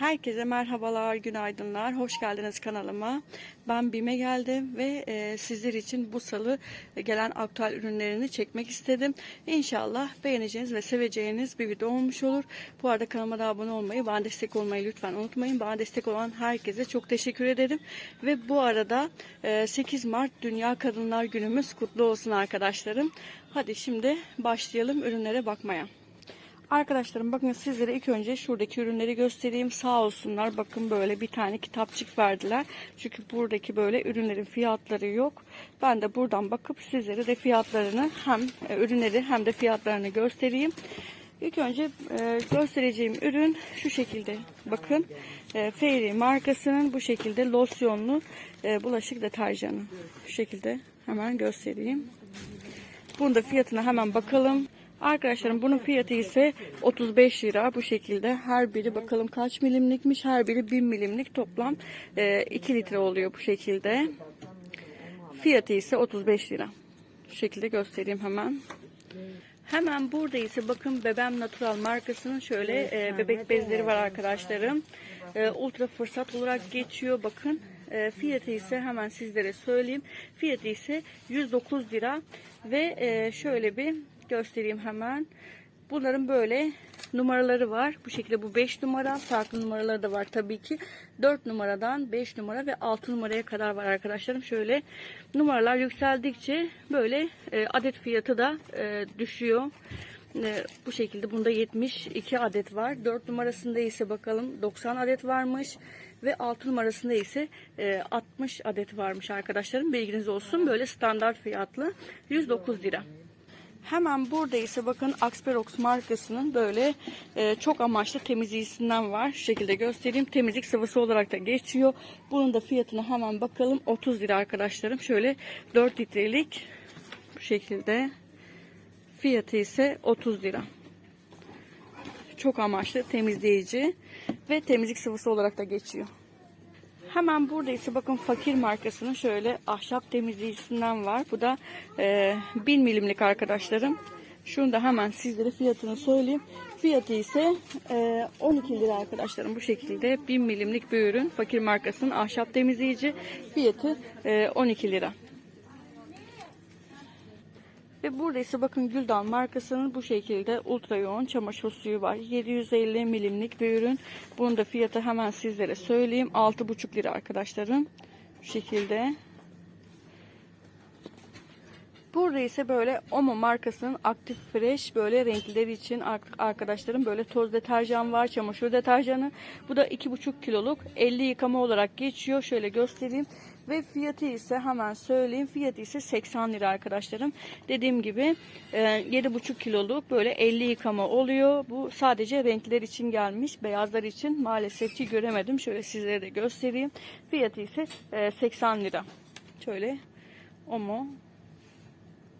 Herkese merhabalar, günaydınlar. Hoş geldiniz kanalıma. Ben BİM'e geldim ve e, sizler için bu salı gelen aktüel ürünlerini çekmek istedim. İnşallah beğeneceğiniz ve seveceğiniz bir video olmuş olur. Bu arada kanalıma da abone olmayı, bana destek olmayı lütfen unutmayın. Bana destek olan herkese çok teşekkür ederim. Ve bu arada e, 8 Mart Dünya Kadınlar Günümüz kutlu olsun arkadaşlarım. Hadi şimdi başlayalım ürünlere bakmaya. Arkadaşlarım bakın sizlere ilk önce şuradaki ürünleri göstereyim. Sağ olsunlar bakın böyle bir tane kitapçık verdiler. Çünkü buradaki böyle ürünlerin fiyatları yok. Ben de buradan bakıp sizlere de fiyatlarını hem e, ürünleri hem de fiyatlarını göstereyim. İlk önce e, göstereceğim ürün şu şekilde. Bakın e, Fairy markasının bu şekilde losyonlu bulaşık deterjanı. Şu şekilde hemen göstereyim. Bunun da fiyatına hemen bakalım. Arkadaşlarım bunun fiyatı ise 35 lira bu şekilde. Her biri bakalım kaç milimlikmiş. Her biri 1000 milimlik toplam e, 2 litre oluyor bu şekilde. Fiyatı ise 35 lira. Şu şekilde göstereyim hemen. Hemen burada ise bakın Bebem Natural markasının şöyle e, bebek bezleri var arkadaşlarım. E, ultra fırsat olarak geçiyor bakın. E, fiyatı ise hemen sizlere söyleyeyim. Fiyatı ise 109 lira ve e, şöyle bir göstereyim hemen. Bunların böyle numaraları var. Bu şekilde bu 5 numara. Farklı numaraları da var tabii ki. 4 numaradan 5 numara ve 6 numaraya kadar var arkadaşlarım. Şöyle numaralar yükseldikçe böyle e, adet fiyatı da e, düşüyor. E, bu şekilde bunda 72 adet var. 4 numarasında ise bakalım 90 adet varmış. Ve 6 numarasında ise e, 60 adet varmış arkadaşlarım. Bilginiz olsun. Böyle standart fiyatlı 109 lira. Hemen burada ise bakın Axperox markasının böyle e, çok amaçlı temizleyicisinden var. Şu şekilde göstereyim. Temizlik sıvısı olarak da geçiyor. Bunun da fiyatına hemen bakalım. 30 lira arkadaşlarım. Şöyle 4 litrelik bu şekilde. Fiyatı ise 30 lira. Çok amaçlı temizleyici ve temizlik sıvısı olarak da geçiyor. Hemen burada ise bakın fakir markasının şöyle ahşap temizleyicisinden var. Bu da e, 1000 milimlik arkadaşlarım. Şunu da hemen sizlere fiyatını söyleyeyim. Fiyatı ise e, 12 lira arkadaşlarım. Bu şekilde 1000 milimlik bir ürün. Fakir markasının ahşap temizleyici. Fiyatı e, 12 lira. Ve burada ise bakın Güldan markasının bu şekilde ultra yoğun çamaşır suyu var. 750 milimlik bir ürün. Bunun da fiyatı hemen sizlere söyleyeyim. 6,5 lira arkadaşlarım. Bu şekilde. Burada ise böyle Omo markasının aktif fresh böyle renkleri için arkadaşlarım böyle toz deterjan var, çamaşır deterjanı. Bu da 2,5 kiloluk 50 yıkama olarak geçiyor. Şöyle göstereyim. Ve fiyatı ise hemen söyleyeyim. Fiyatı ise 80 lira arkadaşlarım. Dediğim gibi 7,5 kiloluk böyle 50 yıkama oluyor. Bu sadece renkler için gelmiş. Beyazlar için maalesef ki göremedim. Şöyle sizlere de göstereyim. Fiyatı ise 80 lira. Şöyle Omo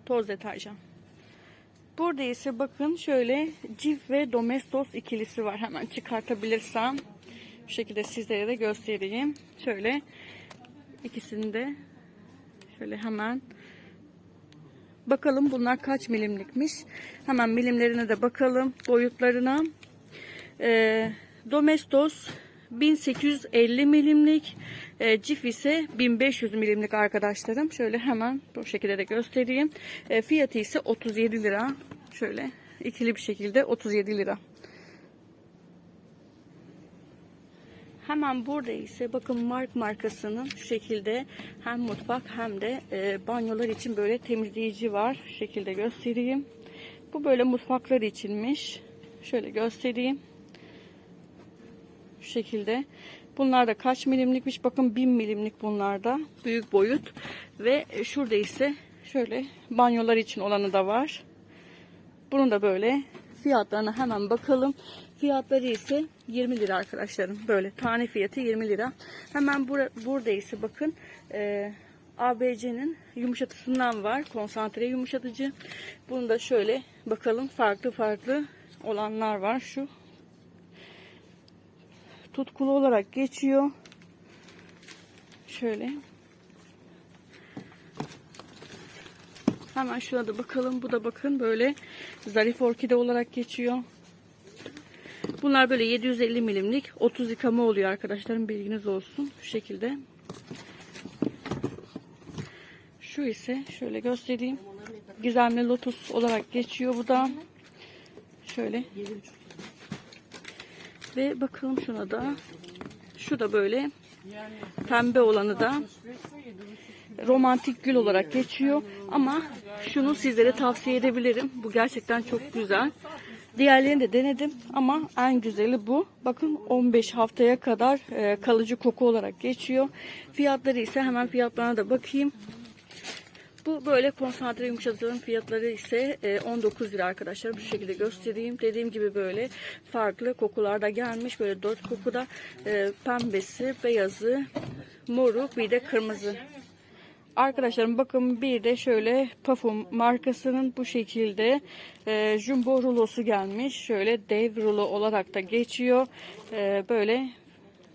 toz deterjan. Burada ise bakın şöyle Cif ve Domestos ikilisi var. Hemen çıkartabilirsem şu şekilde sizlere de göstereyim. Şöyle ikisini de şöyle hemen bakalım bunlar kaç milimlikmiş. Hemen milimlerine de bakalım boyutlarına. Ee, Domestos 1850 milimlik, e, Cif ise 1500 milimlik arkadaşlarım. Şöyle hemen bu şekilde de göstereyim. E, fiyatı ise 37 lira. Şöyle ikili bir şekilde 37 lira. Hemen burada ise bakın Mark markasının şu şekilde hem mutfak hem de e, banyolar için böyle temizleyici var. Şu şekilde göstereyim. Bu böyle mutfaklar içinmiş. Şöyle göstereyim. Şu şekilde. Bunlar da kaç milimlikmiş? Bakın 1000 milimlik bunlarda. Büyük boyut. Ve şurada ise şöyle banyolar için olanı da var. Bunun da böyle fiyatlarına hemen bakalım. Fiyatları ise 20 lira arkadaşlarım. Böyle tane fiyatı 20 lira. Hemen bura, burada ise bakın e, ABC'nin yumuşatıcısından var. Konsantre yumuşatıcı. Bunu da şöyle bakalım farklı farklı olanlar var. Şu tutkulu olarak geçiyor. Şöyle. Hemen şuna da bakalım. Bu da bakın böyle zarif orkide olarak geçiyor. Bunlar böyle 750 milimlik 30 yıkama oluyor arkadaşlarım bilginiz olsun. Şu şekilde. Şu ise şöyle göstereyim. Gizemli lotus olarak geçiyor bu da. Şöyle. Ve bakalım şuna da. Şu da böyle pembe olanı da romantik gül olarak geçiyor. Ama şunu sizlere tavsiye edebilirim. Bu gerçekten çok güzel. Diğerlerini de denedim ama en güzeli bu. Bakın 15 haftaya kadar e, kalıcı koku olarak geçiyor. Fiyatları ise hemen fiyatlarına da bakayım. Bu böyle konsantre yumuşatıcının fiyatları ise e, 19 lira arkadaşlar. Bu şekilde göstereyim. Dediğim gibi böyle farklı kokularda gelmiş. Böyle dört kokuda e, pembesi, beyazı, moru bir de kırmızı. Arkadaşlarım bakın bir de şöyle Parfum markasının bu şekilde e, jumbo rulosu gelmiş. Şöyle dev rulo olarak da geçiyor. E, böyle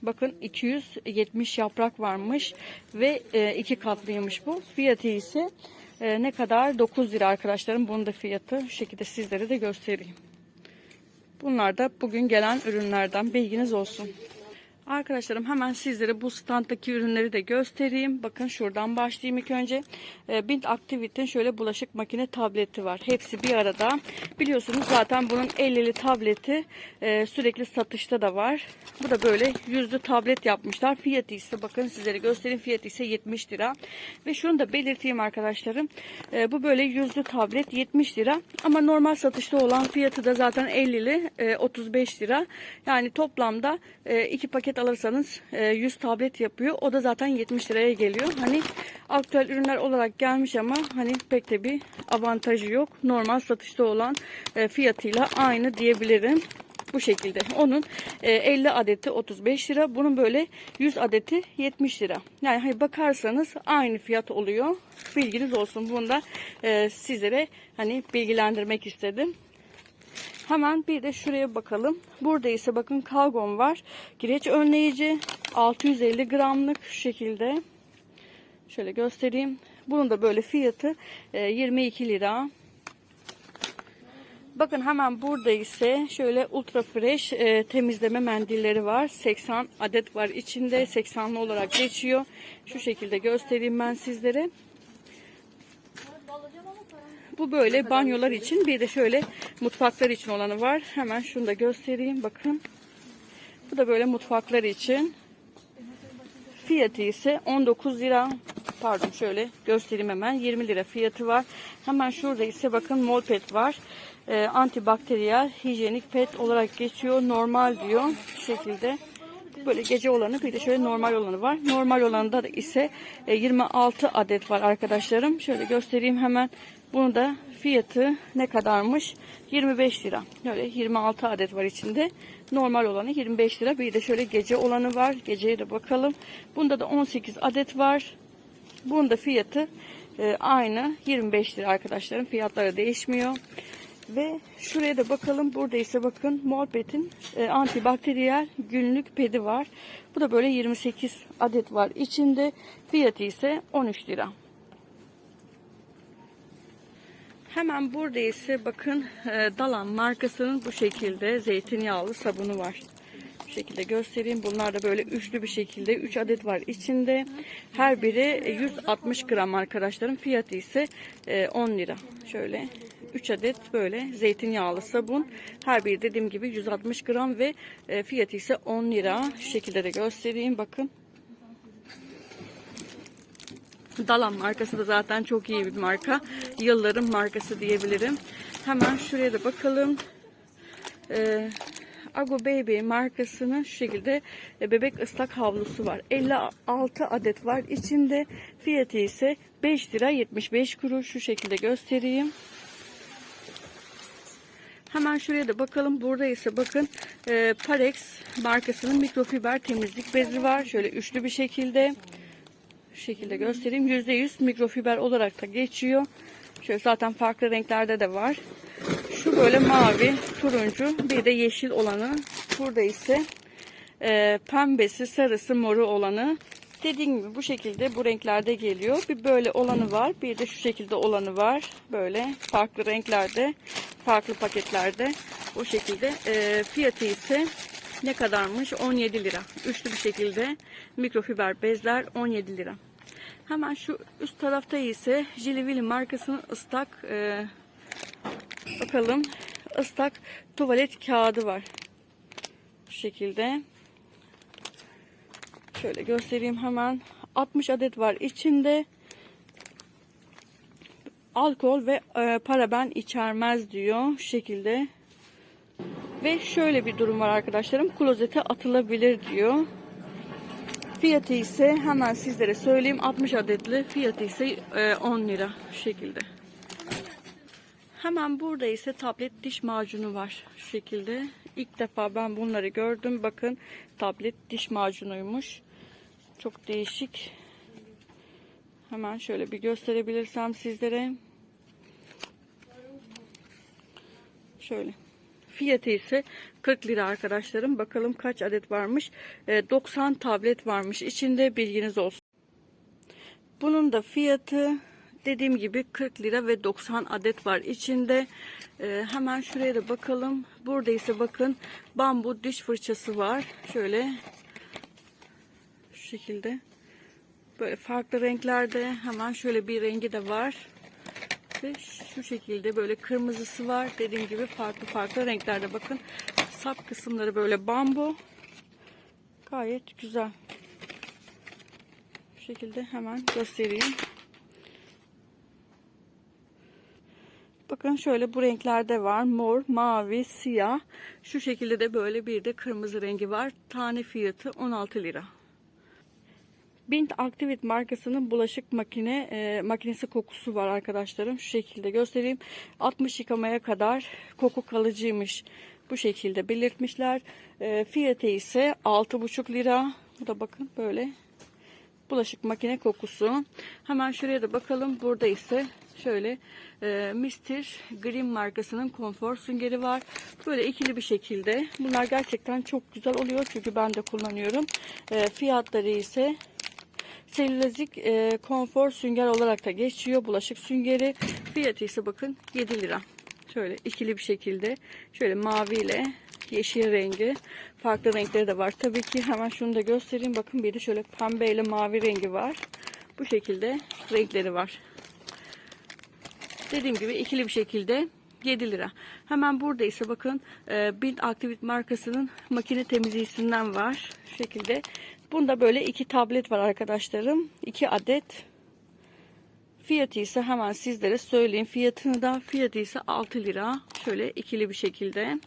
bakın 270 yaprak varmış ve e, iki katlıymış bu. Fiyatı ise e, ne kadar 9 lira arkadaşlarım. Bunun da fiyatı şu şekilde sizlere de göstereyim. Bunlar da bugün gelen ürünlerden bilginiz olsun. Arkadaşlarım hemen sizlere bu standdaki ürünleri de göstereyim. Bakın şuradan başlayayım ilk önce. E, Bint Activite'in şöyle bulaşık makine tableti var. Hepsi bir arada. Biliyorsunuz zaten bunun 50'li tableti e, sürekli satışta da var. Bu da böyle yüzlü tablet yapmışlar. Fiyatı ise bakın sizlere göstereyim. Fiyatı ise 70 lira. Ve şunu da belirteyim arkadaşlarım. E, bu böyle yüzlü tablet 70 lira. Ama normal satışta olan fiyatı da zaten 50'li e, 35 lira. Yani toplamda e, iki paket alırsanız e, 100 tablet yapıyor. O da zaten 70 liraya geliyor. Hani aktüel ürünler olarak gelmiş ama hani pek de bir avantajı yok. Normal satışta olan e, fiyatıyla aynı diyebilirim. Bu şekilde. Onun e, 50 adeti 35 lira. Bunun böyle 100 adeti 70 lira. Yani hani bakarsanız aynı fiyat oluyor. Bilginiz olsun. Bunu da e, sizlere hani bilgilendirmek istedim. Hemen bir de şuraya bakalım. Burada ise bakın kalgon var. Kireç önleyici 650 gramlık şu şekilde. Şöyle göstereyim. Bunun da böyle fiyatı e, 22 lira. Bakın hemen burada ise şöyle ultra fresh e, temizleme mendilleri var. 80 adet var içinde. 80'li olarak geçiyor. Şu şekilde göstereyim ben sizlere. Bu böyle banyolar için bir de şöyle mutfaklar için olanı var. Hemen şunu da göstereyim bakın. Bu da böyle mutfaklar için. Fiyatı ise 19 lira. Pardon şöyle göstereyim hemen. 20 lira fiyatı var. Hemen şurada ise bakın mol pet var. Ee, antibakteriyel hijyenik pet olarak geçiyor. Normal diyor. Şu şekilde. Böyle gece olanı bir de şöyle normal olanı var. Normal olanda da ise e, 26 adet var arkadaşlarım. Şöyle göstereyim hemen. Bunu da fiyatı ne kadarmış? 25 lira. Böyle 26 adet var içinde. Normal olanı 25 lira. Bir de şöyle gece olanı var. Geceye de bakalım. Bunda da 18 adet var. Bunun da fiyatı e, aynı 25 lira arkadaşlarım. Fiyatları değişmiyor. Ve şuraya da bakalım. Burada ise bakın Molpet'in e, antibakteriyel günlük pedi var. Bu da böyle 28 adet var içinde. Fiyatı ise 13 lira. Hemen burada ise bakın e, Dalan markasının bu şekilde zeytinyağlı sabunu var. Bu şekilde göstereyim. Bunlar da böyle üçlü bir şekilde 3 adet var içinde. Her biri 160 gram arkadaşlarım. Fiyatı ise e, 10 lira. Şöyle 3 adet böyle zeytinyağlı sabun. Her biri dediğim gibi 160 gram ve e, fiyatı ise 10 lira. Şu şekilde de göstereyim bakın. Dalan markası da zaten çok iyi bir marka. Yılların markası diyebilirim. Hemen şuraya da bakalım. Ee, Ago Baby markasının şu şekilde e, bebek ıslak havlusu var. 56 adet var içinde. Fiyatı ise 5 lira 75 kuruş. Şu şekilde göstereyim. Hemen şuraya da bakalım. Burada ise bakın e, Parex markasının mikrofiber temizlik bezi var. Şöyle üçlü bir şekilde. Şu şekilde göstereyim. %100 mikrofiber olarak da geçiyor. Şöyle zaten farklı renklerde de var. Şu böyle mavi, turuncu, bir de yeşil olanı. Burada ise e, pembesi, sarısı, moru olanı. Dediğim gibi bu şekilde bu renklerde geliyor. Bir böyle olanı var. Bir de şu şekilde olanı var. Böyle farklı renklerde. farklı paketlerde. O şekilde. E, fiyatı ise ne kadarmış? 17 lira. Üçlü bir şekilde mikrofiber bezler 17 lira. Hemen şu üst tarafta ise Jilly markasının ıslak e, bakalım ıslak tuvalet kağıdı var. Bu şekilde. Şöyle göstereyim hemen. 60 adet var içinde. Alkol ve e, paraben içermez diyor. Şu şekilde. Ve şöyle bir durum var arkadaşlarım. Klozete atılabilir diyor. Fiyatı ise hemen sizlere söyleyeyim 60 adetli fiyatı ise e, 10 lira şu şekilde. Hemen burada ise tablet diş macunu var şu şekilde. İlk defa ben bunları gördüm. Bakın tablet diş macunuymuş. Çok değişik. Hemen şöyle bir gösterebilirsem sizlere. Şöyle. Fiyatı ise 40 lira arkadaşlarım. Bakalım kaç adet varmış. E, 90 tablet varmış. İçinde bilginiz olsun. Bunun da fiyatı dediğim gibi 40 lira ve 90 adet var içinde. E, hemen şuraya da bakalım. Burada ise bakın bambu diş fırçası var. Şöyle şu şekilde. Böyle farklı renklerde hemen şöyle bir rengi de var. Ve şu şekilde böyle kırmızısı var. Dediğim gibi farklı farklı renklerde bakın. Sap kısımları böyle bambu. Gayet güzel. Bu şekilde hemen göstereyim. Bakın şöyle bu renklerde var. Mor, mavi, siyah. Şu şekilde de böyle bir de kırmızı rengi var. Tane fiyatı 16 lira. Bint Activit markasının bulaşık makine e, makinesi kokusu var arkadaşlarım. Şu şekilde göstereyim. 60 yıkamaya kadar koku kalıcıymış. Bu şekilde belirtmişler. E, fiyatı ise 6,5 lira. Bu da bakın böyle bulaşık makine kokusu. Hemen şuraya da bakalım. Burada ise şöyle e, Mr. Green markasının konfor süngeri var. Böyle ikili bir şekilde. Bunlar gerçekten çok güzel oluyor. Çünkü ben de kullanıyorum. E, fiyatları ise selülozik e, konfor sünger olarak da geçiyor. Bulaşık süngeri. Fiyatı ise bakın 7 lira. Şöyle ikili bir şekilde. Şöyle mavi ile yeşil rengi. Farklı renkleri de var. Tabii ki hemen şunu da göstereyim. Bakın bir de şöyle pembe ile mavi rengi var. Bu şekilde renkleri var. Dediğim gibi ikili bir şekilde 7 lira. Hemen burada ise bakın e, Bind Activit markasının makine temizleyicisinden var. Şu şekilde. Bunda böyle iki tablet var arkadaşlarım. 2 adet. Fiyatı ise hemen sizlere söyleyeyim. Fiyatını da fiyatı ise 6 lira. Şöyle ikili bir şekilde.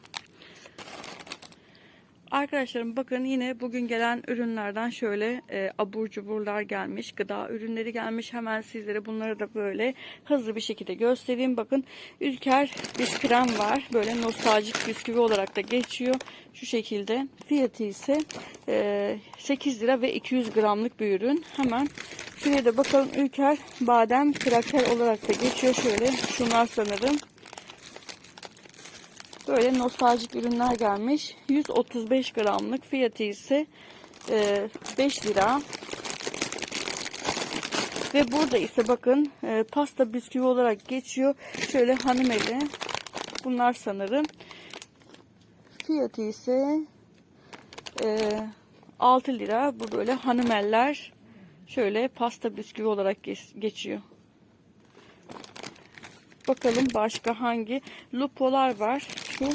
Arkadaşlarım bakın yine bugün gelen ürünlerden şöyle e, abur cuburlar gelmiş. Gıda ürünleri gelmiş. Hemen sizlere bunları da böyle hızlı bir şekilde göstereyim. Bakın Ülker biskrem var. Böyle nostaljik bisküvi olarak da geçiyor. Şu şekilde. Fiyatı ise e, 8 lira ve 200 gramlık bir ürün. Hemen şuraya da bakalım Ülker badem kraker olarak da geçiyor. Şöyle şunlar sanırım. Böyle nostaljik ürünler gelmiş. 135 gramlık fiyatı ise 5 lira. Ve burada ise bakın e, pasta bisküvi olarak geçiyor. Şöyle hanımeli. Bunlar sanırım. Fiyatı ise 6 lira. Bu böyle hanımeller. Şöyle pasta bisküvi olarak geçiyor. Bakalım başka hangi lupolar var. Şu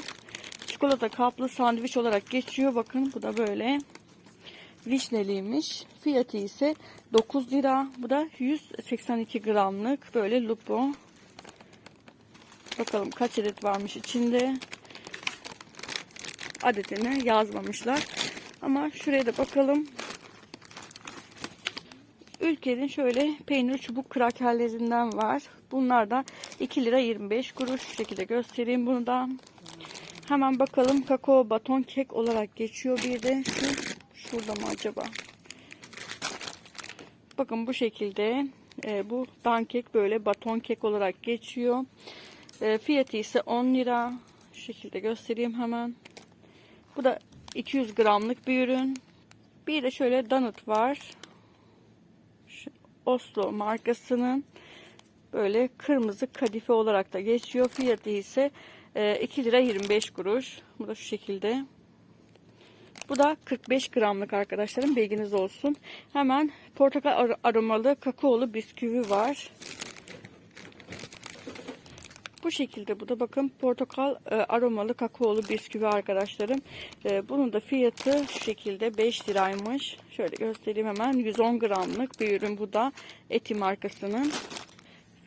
çikolata kaplı sandviç olarak geçiyor. Bakın bu da böyle vişneliymiş. Fiyatı ise 9 lira. Bu da 182 gramlık böyle lupo. Bakalım kaç adet varmış içinde. Adetini yazmamışlar. Ama şuraya da bakalım. Ülkenin şöyle peynir çubuk krakerlerinden var. Bunlar da 2 lira 25 kuruş. Şu şekilde göstereyim bunu da. Hemen bakalım kakao baton kek olarak geçiyor bir de. Şu şurada mı acaba? Bakın bu şekilde e, bu dankek böyle baton kek olarak geçiyor. E, fiyatı ise 10 lira. Şu şekilde göstereyim hemen. Bu da 200 gramlık bir ürün. Bir de şöyle donut var. Şu Oslo markasının böyle kırmızı kadife olarak da geçiyor. Fiyatı ise e, 2 lira 25 kuruş. Bu da şu şekilde. Bu da 45 gramlık arkadaşlarım bilginiz olsun. Hemen portakal ar- aromalı kakaolu bisküvi var. Bu şekilde bu da bakın portakal e, aromalı kakaolu bisküvi arkadaşlarım. E, bunun da fiyatı şu şekilde 5 liraymış. Şöyle göstereyim hemen 110 gramlık bir ürün bu da Eti markasının.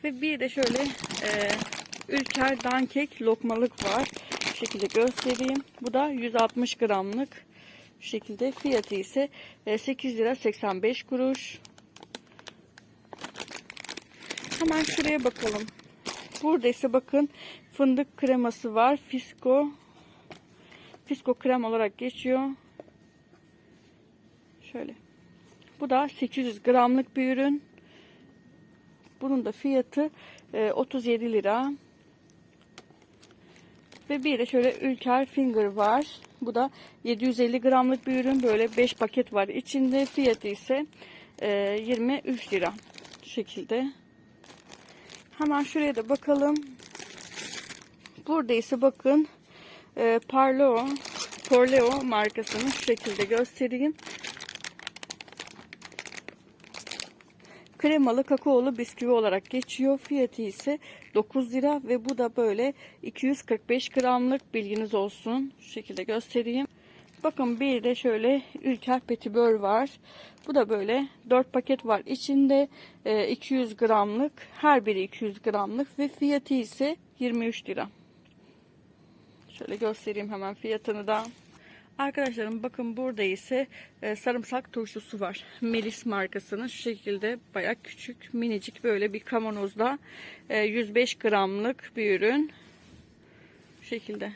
Ve bir de şöyle e, Ülker Dankek lokmalık var. Bu şekilde göstereyim. Bu da 160 gramlık. Şu şekilde fiyatı ise e, 8 lira 85 kuruş. Hemen şuraya bakalım. Burada ise bakın fındık kreması var. Fisko Fisko krem olarak geçiyor. Şöyle. Bu da 800 gramlık bir ürün. Bunun da fiyatı e, 37 lira. Ve bir de şöyle Ülker Finger var. Bu da 750 gramlık bir ürün. Böyle 5 paket var içinde. Fiyatı ise e, 23 lira. Şu şekilde. Hemen şuraya da bakalım. Burada ise bakın e, Parleo, Porleo markasını şu şekilde göstereyim. Kremalı kakaolu bisküvi olarak geçiyor. Fiyatı ise 9 lira ve bu da böyle 245 gramlık bilginiz olsun. Şu şekilde göstereyim. Bakın bir de şöyle Ülker Petibör var. Bu da böyle 4 paket var. İçinde e, 200 gramlık. Her biri 200 gramlık ve fiyatı ise 23 lira. Şöyle göstereyim hemen fiyatını da. Arkadaşlarım bakın burada ise e, sarımsak turşusu var. Melis markasının şu şekilde baya küçük minicik böyle bir kavanozda e, 105 gramlık bir ürün. Şu şekilde.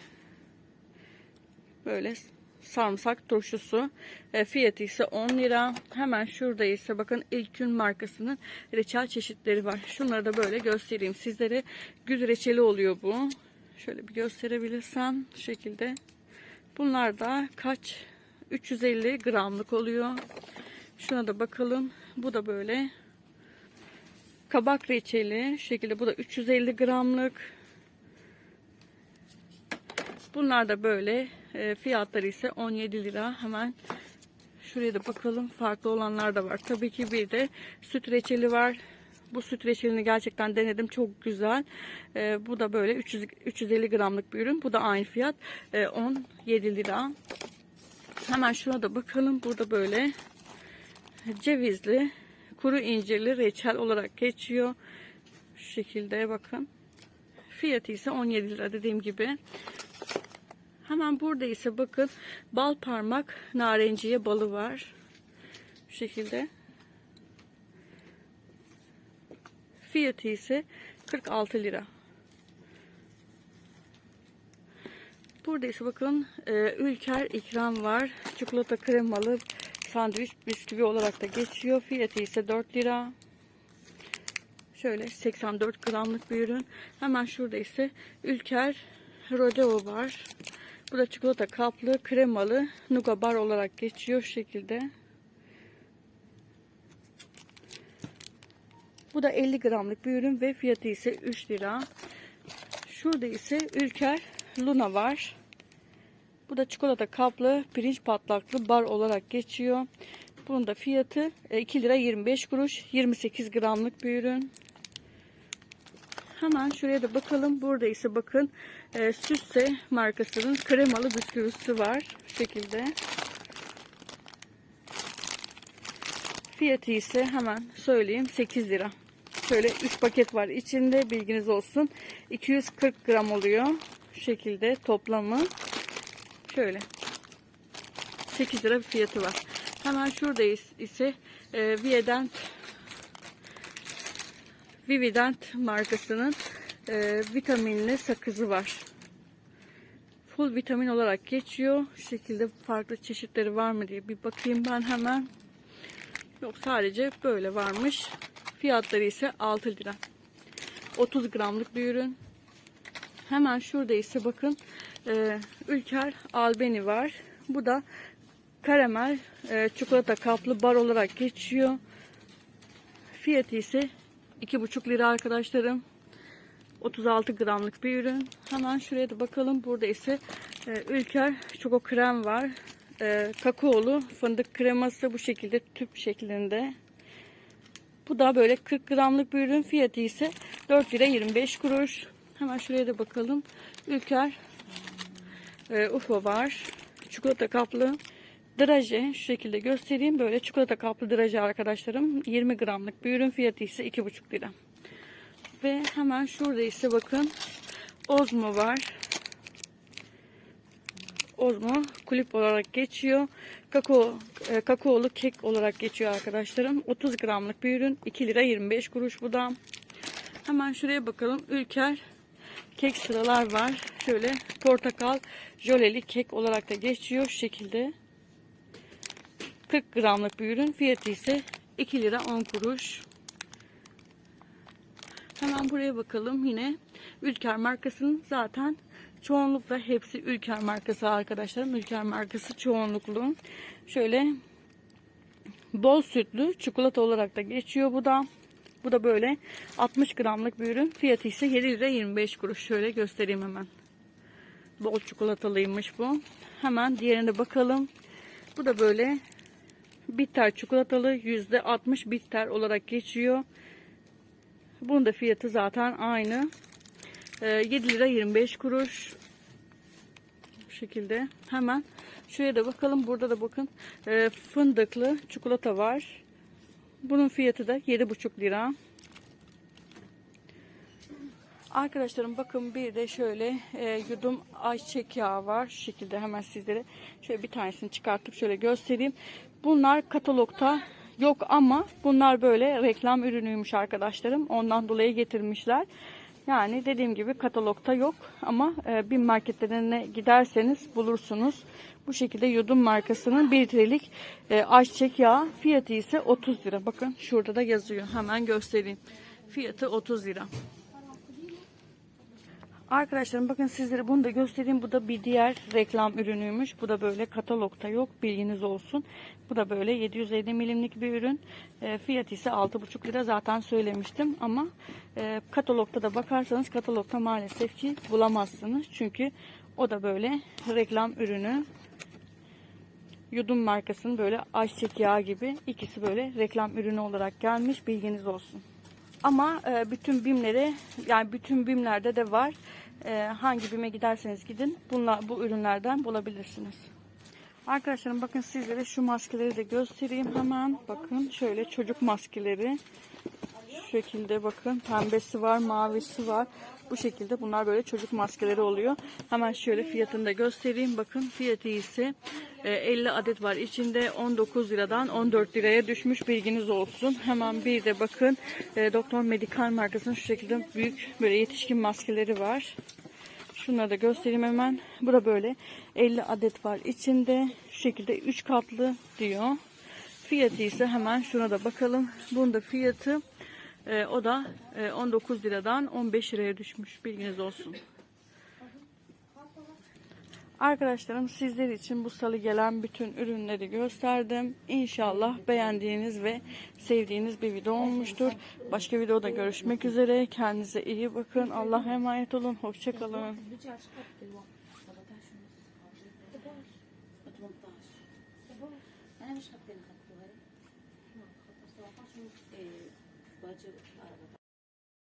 Böyle sarımsak turşusu. E, fiyatı ise 10 lira. Hemen şurada ise bakın İlkün markasının reçel çeşitleri var. Şunları da böyle göstereyim sizlere. Gül reçeli oluyor bu. Şöyle bir gösterebilirsem şu şekilde. Bunlar da kaç? 350 gramlık oluyor. Şuna da bakalım. Bu da böyle kabak reçeli. Şekilde bu da 350 gramlık. Bunlar da böyle e, fiyatları ise 17 lira. Hemen şuraya da bakalım. Farklı olanlar da var. Tabii ki bir de süt reçeli var. Bu süt reçelini gerçekten denedim. Çok güzel. E, bu da böyle 300, 350 gramlık bir ürün. Bu da aynı fiyat. E, 17 lira. Hemen şuna da bakalım. Burada böyle cevizli, kuru incirli reçel olarak geçiyor. Şu şekilde bakın. Fiyatı ise 17 lira dediğim gibi. Hemen burada ise bakın bal parmak narenciye balı var. Şu şekilde. Fiyatı ise 46 lira. Burada ise bakın e, Ülker ikram var. Çikolata kremalı sandviç bisküvi olarak da geçiyor. Fiyatı ise 4 lira. Şöyle 84 gramlık bir ürün. Hemen şurada ise Ülker Rodeo var. Bu da çikolata kaplı, kremalı, nuga bar olarak geçiyor şekilde. Bu da 50 gramlık bir ürün ve fiyatı ise 3 lira. Şurada ise Ülker Luna var. Bu da çikolata kaplı, pirinç patlaklı bar olarak geçiyor. Bunun da fiyatı 2 lira 25 kuruş. 28 gramlık bir ürün. Hemen şuraya da bakalım. Burada ise bakın e, Süsse markasının kremalı bisküvisi var. Şu şekilde. Fiyatı ise hemen söyleyeyim 8 lira. Şöyle 3 paket var içinde bilginiz olsun. 240 gram oluyor. Şu şekilde toplamı. Şöyle. 8 lira bir fiyatı var. Hemen şurada ise e, Viedent Vivident markasının e, vitaminli sakızı var. Full vitamin olarak geçiyor. Şu şekilde farklı çeşitleri var mı diye bir bakayım ben hemen. Yok sadece böyle varmış. Fiyatları ise 6 lira. 30 gramlık bir ürün. Hemen şurada ise bakın e, Ülker Albeni var. Bu da karamel e, çikolata kaplı bar olarak geçiyor. Fiyatı ise 2,5 lira arkadaşlarım. 36 gramlık bir ürün. Hemen şuraya da bakalım. Burada ise e, Ülker Çoko Krem var. E, kakaolu fındık kreması bu şekilde tüp şeklinde. Bu da böyle 40 gramlık bir ürün. Fiyatı ise 4 lira 25 kuruş. Hemen şuraya da bakalım. Ülker e, UFO var. Çikolata kaplı. Draje şu şekilde göstereyim. Böyle çikolata kaplı draje arkadaşlarım. 20 gramlık bir ürün. Fiyatı ise 2,5 lira. Ve hemen şurada ise bakın. Ozmo var. Ozmo kulüp olarak geçiyor. Kakao, e, kakaolu kek olarak geçiyor arkadaşlarım. 30 gramlık bir ürün. 2 lira 25 kuruş bu da. Hemen şuraya bakalım. Ülker kek sıralar var. Şöyle portakal jöleli kek olarak da geçiyor şu şekilde. 40 gramlık bir ürün. Fiyatı ise 2 lira 10 kuruş. Hemen buraya bakalım yine. Ülker markasının zaten çoğunlukla hepsi Ülker markası arkadaşlarım. Ülker markası çoğunluklu. Şöyle bol sütlü çikolata olarak da geçiyor bu da. Bu da böyle 60 gramlık bir ürün. Fiyatı ise 7 lira 25 kuruş. Şöyle göstereyim hemen. Bol çikolatalıymış bu. Hemen diğerine bakalım. Bu da böyle bitter çikolatalı %60 bitter olarak geçiyor. Bunun da fiyatı zaten aynı. Ee, 7 lira 25 kuruş. Bu şekilde. Hemen şuraya da bakalım. Burada da bakın e, fındıklı çikolata var. Bunun fiyatı da 7,5 lira. Arkadaşlarım bakın bir de şöyle e, yudum ayçiçek yağı var. Şu şekilde hemen sizlere şöyle bir tanesini çıkartıp şöyle göstereyim. Bunlar katalogta yok ama bunlar böyle reklam ürünüymüş arkadaşlarım. Ondan dolayı getirmişler. Yani dediğim gibi katalogta yok ama e, bin marketlerine giderseniz bulursunuz. Bu şekilde yudum markasının 1 litrelik e, ayçiçek yağı fiyatı ise 30 lira. Bakın şurada da yazıyor. Hemen göstereyim. Fiyatı 30 lira. Arkadaşlarım bakın sizlere bunu da göstereyim. Bu da bir diğer reklam ürünüymüş. Bu da böyle katalogta yok. Bilginiz olsun. Bu da böyle 750 milimlik bir ürün. E, fiyatı ise 6,5 lira zaten söylemiştim. Ama e, katalogta da bakarsanız katalogta maalesef ki bulamazsınız. Çünkü o da böyle reklam ürünü. Yudum markasının böyle ayçiçek yağı gibi ikisi böyle reklam ürünü olarak gelmiş. Bilginiz olsun. Ama e, bütün bimleri yani bütün bimlerde de var. E, hangi bime giderseniz gidin bunlar, bu ürünlerden bulabilirsiniz. Arkadaşlarım bakın sizlere şu maskeleri de göstereyim hemen. Bakın şöyle çocuk maskeleri. Şu şekilde bakın pembesi var mavisi var. Bu şekilde bunlar böyle çocuk maskeleri oluyor. Hemen şöyle fiyatını da göstereyim. Bakın fiyatı ise e, 50 adet var. İçinde 19 liradan 14 liraya düşmüş bilginiz olsun. Hemen bir de bakın e, Doktor Medikal markasının şu şekilde büyük böyle yetişkin maskeleri var. Şunları da göstereyim hemen. Bu da böyle 50 adet var içinde. Şu şekilde 3 katlı diyor. Fiyatı ise hemen şuna da bakalım. Bunun da fiyatı e, o da e, 19 liradan 15 liraya düşmüş. Bilginiz olsun. Arkadaşlarım sizler için bu salı gelen bütün ürünleri gösterdim. İnşallah beğendiğiniz ve sevdiğiniz bir video olmuştur. Başka videoda görüşmek üzere. Kendinize iyi bakın. Allah'a emanet olun. Hoşçakalın.